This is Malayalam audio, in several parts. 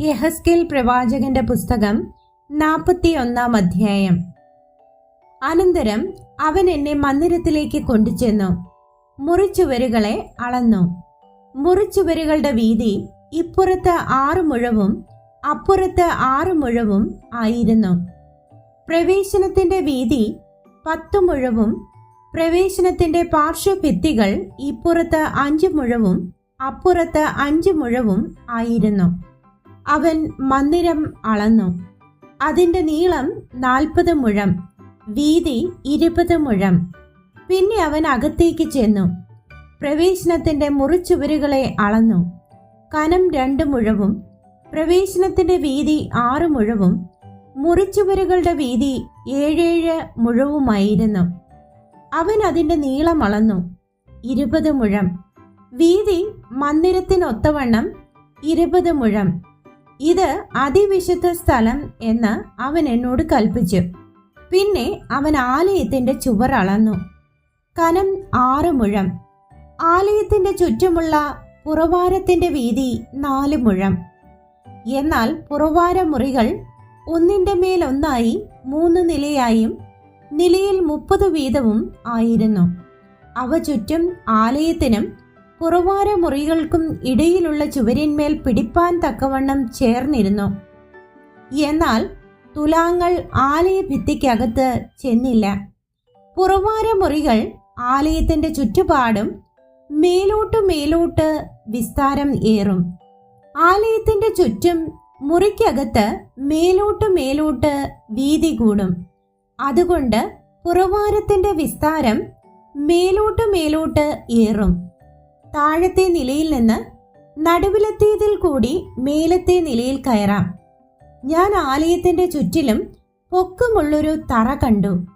യഹസ്കേൽ പ്രവാചകന്റെ പുസ്തകം നാൽപ്പത്തിയൊന്നാം അധ്യായം. അനന്തരം അവൻ എന്നെ മന്ദിരത്തിലേക്ക് കൊണ്ടുചെന്നു. മുറിച്ചുവരുകളെ അളന്നു. മുറിച്ചുവരുകളുടെ വീതി ഇപ്പുറത്ത് ആറ് മുഴവും അപ്പുറത്ത് ആറ് മുഴവും ആയിരുന്നു. പ്രവേശനത്തിന്റെ വീതി പത്തു മുഴവും പ്രവേശനത്തിന്റെ പാർശ്വഭിത്തികൾ ഇപ്പുറത്ത് അഞ്ചു മുഴവും അപ്പുറത്ത് അഞ്ചു മുഴവും ആയിരുന്നു. അവൻ മന്ദിരം അളന്നു. അതിന്റെ നീളം നാൽപ്പത് മുഴം വീതി ഇരുപത് മുഴം. പിന്നെ അവൻ അകത്തേക്ക് ചെന്നു. പ്രവേശനത്തിന്റെ മുറിച്ചുവരുകളെ അളന്നു. കനം രണ്ട് മുഴവും പ്രവേശനത്തിന്റെ വീതി ആറ് മുഴവും മുറിച്ചുവരുകളുടെ വീതി ഏഴേഴ് മുഴവുമായിരുന്നു. അവൻ അതിന്റെ നീളം അളന്നു. ഇരുപത് മുഴം വീതി മന്ദിരത്തിനൊത്തവണ്ണം ഇരുപത് മുഴം. ഇത് അതിവിശുദ്ധ സ്ഥലം എന്ന് അവൻ എന്നോട് കൽപ്പിച്ചു. പിന്നെ അവൻ ആലയത്തിന്റെ ചുവർ അളന്നു. കനം ആറ് മുഴം. ആലയത്തിന്റെ ചുറ്റുമുള്ള പുറവാരത്തിന്റെ വീതി നാല് മുഴം. എന്നാൽ പുറവാര മുറികൾ ഒന്നിന്റെ മേലൊന്നായി മൂന്ന് നിലയായും നിലയിൽ മുപ്പത് വീതവും ആയിരുന്നു. അവ ചുറ്റും ആലയത്തിനും പുറവാര മുറികൾക്കും ഇടയിലുള്ള ചുവരിന്മേൽ പിടിപ്പാൻ തക്കവണ്ണം ചേർന്നിരുന്നു. എന്നാൽ തുലാങ്ങൾ ആലയ ഭിത്തിക്കകത്ത് ചെന്നില്ല. പുറവാര മുറികൾ ആലയത്തിന്റെ ചുറ്റുപാടും മേലോട്ട് മേലോട്ട് വിസ്താരം ഏറും. ആലയത്തിന്റെ ചുറ്റും മുറിക്കകത്ത് മേലോട്ട് മേലോട്ട് വീതി കൂടും. അതുകൊണ്ട് പുറവാരത്തിന്റെ വിസ്താരം മേലോട്ട് മേലോട്ട് ഏറും. താഴത്തെ നിലയിൽ നിന്ന് നടുവിലെത്തിയതിൽ കൂടി മേലത്തെ നിലയിൽ കയറാം. ഞാൻ ആലയത്തിന്റെ ചുറ്റിലും പൊക്കമുള്ളൊരു തറ കണ്ടു.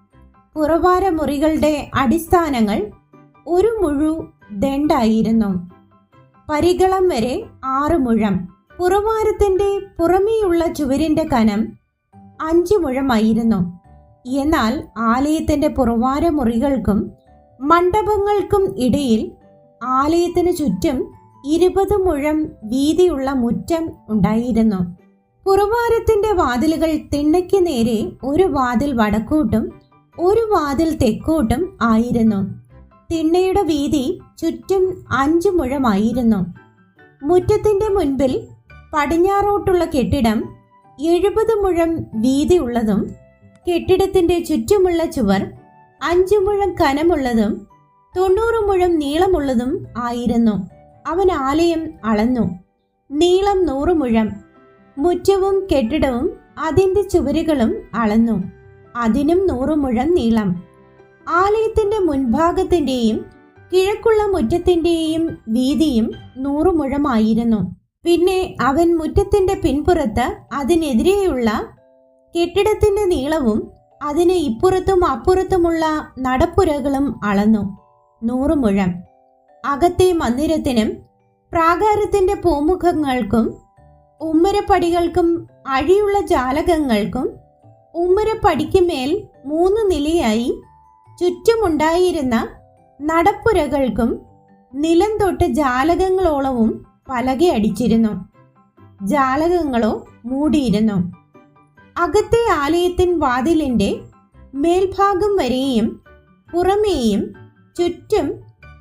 പുറവാര മുറികളുടെ അടിസ്ഥാനങ്ങൾ ഒരു മുഴു ദണ്ടായിരുന്നു പരികളം വരെ ആറ് മുഴം. പുറവാരത്തിന്റെ പുറമേയുള്ള ചുവരിന്റെ കനം അഞ്ചു മുഴമായിരുന്നു. എന്നാൽ ആലയത്തിന്റെ പുറവാര മുറികൾക്കും മണ്ഡപങ്ങൾക്കും ഇടയിൽ ആലയത്തിനു ചുറ്റും ഇരുപത് മുഴം വീതിയുള്ള മുറ്റം ഉണ്ടായിരുന്നു. പുറവാരത്തിന്റെ വാതിലുകൾ തിണ്ണയ്ക്ക് നേരെ ഒരു വാതിൽ വടക്കോട്ടും ഒരു വാതിൽ തെക്കോട്ടും ആയിരുന്നു. തിണ്ണയുടെ വീതി ചുറ്റും അഞ്ചു മുഴമായിരുന്നു. മുറ്റത്തിന്റെ മുൻപിൽ പടിഞ്ഞാറോട്ടുള്ള കെട്ടിടം എഴുപത് മുഴം വീതിയുള്ളതും കെട്ടിടത്തിന്റെ ചുറ്റുമുള്ള ചുവർ അഞ്ചു മുഴം കനമുള്ളതും തൊണ്ണൂറ് മുഴം നീളമുള്ളതും ആയിരുന്നു. അവൻ ആലയം അളന്നു. നീളം നൂറ് മുഴം. മുറ്റവും കെട്ടിടവും അതിന്റെ ചുവരുകളും അളന്നു. അതിനും നൂറ് മുഴം നീളം. ആലയത്തിന്റെ മുൻഭാഗത്തിന്റെയും കിഴക്കുള്ള മുറ്റത്തിന്റെയും വീതിയും നൂറ് മുഴമായിരുന്നു. പിന്നെ അവൻ മുറ്റത്തിന്റെ പിൻപുറത്ത് അതിനെതിരെയുള്ള കെട്ടിടത്തിന്റെ നീളവും അതിന് ഇപ്പുറത്തും അപ്പുറത്തുമുള്ള നടപ്പുരകളും അളന്നു. നൂറ് മുഴം അകത്തെ മന്ദിരത്തിനും പ്രാകാരത്തിന്റെ പൂമുഖങ്ങൾക്കും ഉമ്മരപ്പടികൾക്കും അഴിയുള്ള ജാലകങ്ങൾക്കും ഉമ്മരപ്പടിക്ക് മേൽ മൂന്ന് നിലയായി ചുറ്റുമുണ്ടായിരുന്ന നടപ്പുരകൾക്കും നിലം തൊട്ട് ജാലകങ്ങളോളവും പലകയടിച്ചിരുന്നു ജാലകങ്ങളോ മൂടിയിരുന്നു. അകത്തെ ആലയത്തിൻ വാതിലിന്റെ മേൽഭാഗം വരെയും പുറമേയും ചുറ്റും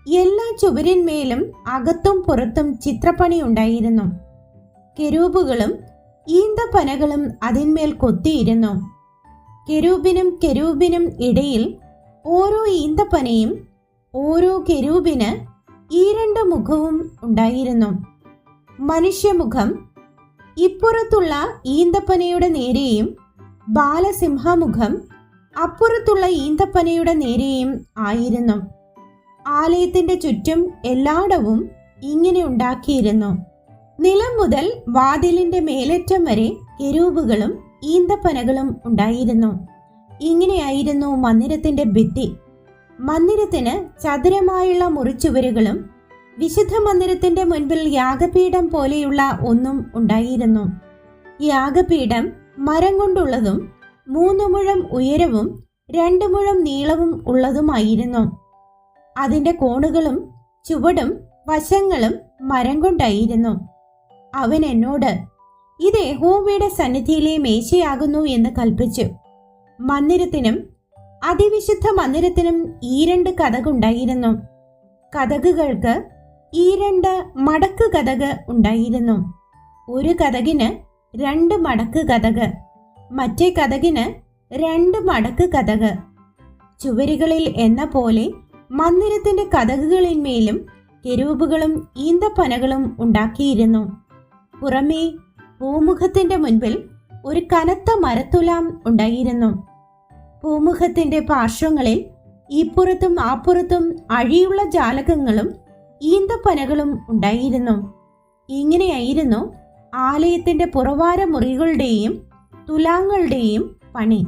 എല്ലാ ചുവരിന്മേലും അകത്തും പുറത്തും ചിത്രപ്പണി ഉണ്ടായിരുന്നു. കെരൂബുകളും ഈന്തപ്പനകളും അതിന്മേൽ കൊത്തിയിരുന്നു. കെരൂബിനും കെരൂബിനും ഇടയിൽ ഓരോ ഈന്തപ്പനയും ഓരോ കെരൂബിന് ഈ രണ്ട് മുഖവും ഉണ്ടായിരുന്നു. മനുഷ്യമുഖം ഇപ്പുറത്തുള്ള ഈന്തപ്പനയുടെ നേരെയും ബാലസിംഹമുഖം അപ്പുറത്തുള്ള ഈന്തപ്പനയുടെ നേരെയും ആയിരുന്നു. ആലയത്തിന്റെ ചുറ്റും എല്ലായിടവും ഇങ്ങനെ ഉണ്ടാക്കിയിരുന്നു. നിലം മുതൽ വാതിലിന്റെ മേലറ്റം വരെ കെരൂബുകളും ഈന്തപ്പനകളും ഉണ്ടായിരുന്നു. ഇങ്ങനെയായിരുന്നു മന്ദിരത്തിന്റെ ഭിത്തി. മന്ദിരത്തിന് ചതുരമായുള്ള മുറിച്ചുവരുകളും വിശുദ്ധ മന്ദിരത്തിന്റെ മുൻപിൽ യാഗപീഠം പോലെയുള്ള ഒന്നും ഉണ്ടായിരുന്നു. യാഗപീഠം മരം കൊണ്ടുള്ളതും മൂന്ന് മുഴം ഉയരവും രണ്ട് മുഴം നീളവും ഉള്ളതുമായിരുന്നു. അതിന്റെ കോണുകളും ചുവടും വശങ്ങളും മരം കൊണ്ടായിരുന്നു. അവൻ എന്നോട് ഇത് യഹോവയുടെ സന്നിധിയിലെ മേശയാകുന്നു എന്ന് കൽപ്പിച്ചു. മന്ദിരത്തിനും അതിവിശുദ്ധ മന്ദിരത്തിനും ഈ രണ്ട് കഥകുണ്ടായിരുന്നു കഥകുകൾക്ക് ഈ രണ്ട് മടക്ക് കഥക് ഉണ്ടായിരുന്നു. ഒരു കഥകിന് രണ്ട് മടക്ക് കഥക് മറ്റേ കഥകിന് രണ്ട് മടക്ക് കഥക് ചുവരുകളിൽ എന്ന പോലെ മന്ദിരത്തിന്റെ കഥകുകളിന്മേലും കെരൂപുകളും ഈന്തപ്പനകളും ഉണ്ടാക്കിയിരുന്നു. പുറമേ പൂമുഖത്തിന്റെ മുൻപിൽ ഒരു കനത്ത മരത്തുലാം ഉണ്ടായിരുന്നു. പൂമുഖത്തിന്റെ പാർശ്വങ്ങളിൽ ഇപ്പുറത്തും അപ്പുറത്തും അഴിയുള്ള ജാലകങ്ങളും ഈന്തപ്പനകളും ഉണ്ടായിരുന്നു. ഇങ്ങനെയായിരുന്നു ആലയത്തിന്റെ പുറവാര മുറികളുടെയും തുലാങ്ങളുടെയും പണി.